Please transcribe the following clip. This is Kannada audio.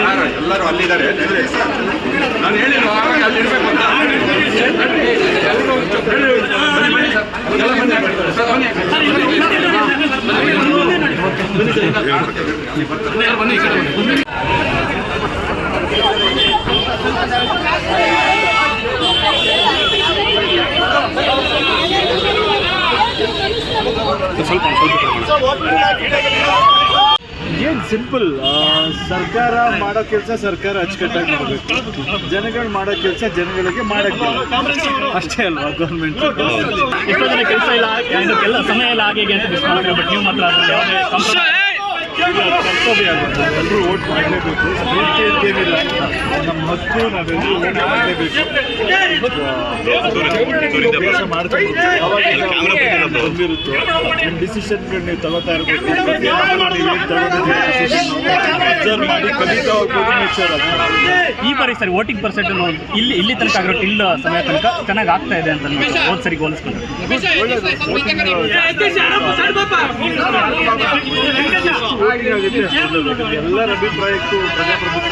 ಯಾರು? ಎಲ್ಲರೂ ಅಲ್ಲಿದ್ದಾರೆ. ನಾನು ಹೇಳಿಲ್ವಾ ಅಲ್ಲಿ ಇರ್ಬೇಕು ಅಂತ. ಬನ್ನಿ, ಬನ್ನಿ. ಬನ್ನಿ. ಏನ್ ಸಿಂಪಲ್ ಸರ್ಕಾರ ಮಾಡೋ ಕೆಲಸ ಸರ್ಕಾರ ಅಚ್ಚುಕಟ್ಟಾಗಿ ಮಾಡಬೇಕು ಜನಗಳು ಮಾಡೋ ಕೆಲಸ ಜನಗಳಿಗೆ ಮಾಡಕ್ಕೆ ಅಷ್ಟೇ ಅಲ್ವಾ ಗೌರ್ಮೆಂಟ್ ಎಷ್ಟೋ ಜನ ಕೆಲಸ ಇಲ್ಲ ಸಮಯ ಇಲ್ಲ ಹಾಗೆ ಹೀಗೆ ಅಂತ ಮಿಸ್ ಮಾಡ್ತಾರೆ ಬಟ್ ನೀವು ಮಾತ್ರ ಅದ್ರಲ್ಲಿ ಯಾವುದೇ compromise- ಕರ್ತವ್ಯ ಆಗುತ್ತೆ ಎಲ್ಲರೂ ಓಟ್ ಮಾಡಲೇಬೇಕು ಬೇಡಿಕೆ ಅಂತೇನಿಲ್ಲ ನಮ್ಮ ಹಕ್ಕು ನಾವೆಲ್ಲರೂ ಓಟ್ ಮಾಡಲೇಬೇಕು ಅಭ್ಯಾಸ ಮಾಡ್ಕೊಂಡು ಬಂದಿರುತ್ತೋ. ನಿಮ್ಮ ಡಿಸಿಷನ್ಗಳು ನೀವು ತಗೋತಾ ಇರಬೇಕು ಅಬ್ಸರ್ವ್ ಮಾಡಿ ಕಲಿತಾ ಹೋಗ್ಬೋದು ಈ ಬಾರಿ ಸರಿ ವೋಟಿಂಗ್ ಪರ್ಸೆಂಟ್ ಇಲ್ಲಿ ಇಲ್ಲಿ ತನಕ ಆಗಿರೋ ಇಲ್ಲ ಸಮಯ ತನಕ ಚೆನ್ನಾಗಿ ಆಗ್ತಾ ಇದೆ ಅಂತ ಹೋದ್ ಸರಿ ಹೋಲಿಸ್ಕೊಂಡು ಎಲ್ಲರ ಅಭಿಪ್ರಾಯಕ್ಕೂ ಪ್ರಜಾಪ್ರಭುತ್ವ